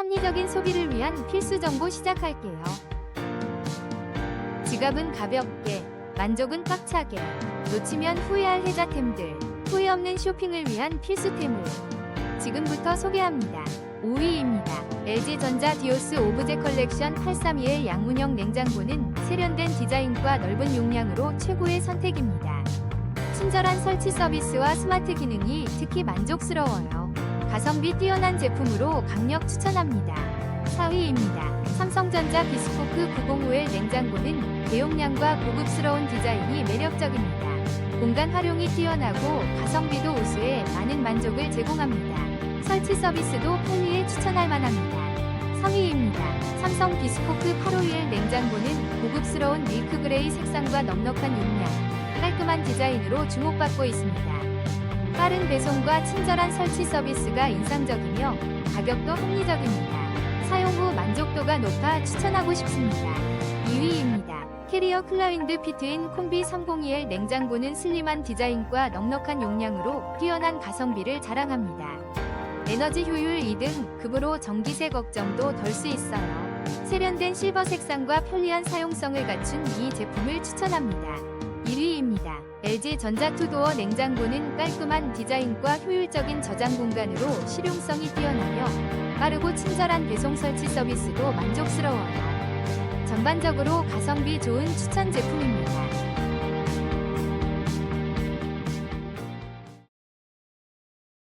합리적인 소비를 위한 필수 정보 시작할게요. 지갑은 가볍게, 만족은 꽉차게, 놓치면 후회할 혜자템들, 후회 없는 쇼핑을 위한 필수템을 지금부터 소개합니다. 5위입니다. LG전자 디오스 오브제 컬렉션 832의 양문형 냉장고는 세련된 디자인과 넓은 용량으로 최고의 선택입니다. 친절한 설치 서비스와 스마트 기능이 특히 만족스러워요. 가성비 뛰어난 제품으로 강력 추천합니다. 4위입니다. 삼성전자 비스포크 905의 냉장고는 대용량과 고급스러운 디자인이 매력적입니다. 공간 활용이 뛰어나고 가성비도 우수해 많은 만족을 제공합니다. 설치 서비스도 편리해 추천할 만합니다. 3위입니다. 삼성 비스포크 851 냉장고는 고급스러운 밀크 그레이 색상과 넉넉한 용량, 깔끔한 디자인으로 주목받고 있습니다. 빠른 배송과 친절한 설치 서비스가 인상적이며 가격도 합리적입니다. 사용 후 만족도가 높아 추천하고 싶습니다. 2위입니다. 캐리어 클라윈드 피트인 콤비 302L 냉장고는 슬림한 디자인과 넉넉한 용량으로 뛰어난 가성비를 자랑합니다. 에너지 효율 2등 급으로 전기세 걱정도 덜 수 있어요. 세련된 실버 색상과 편리한 사용성을 갖춘 이 제품을 추천합니다. 1위입니다. LG 전자 투도어 냉장고는 깔끔한 디자인과 효율적인 저장 공간으로 실용성이 뛰어나며 빠르고 친절한 배송 설치 서비스도 만족스러워요. 전반적으로 가성비 좋은 추천 제품입니다.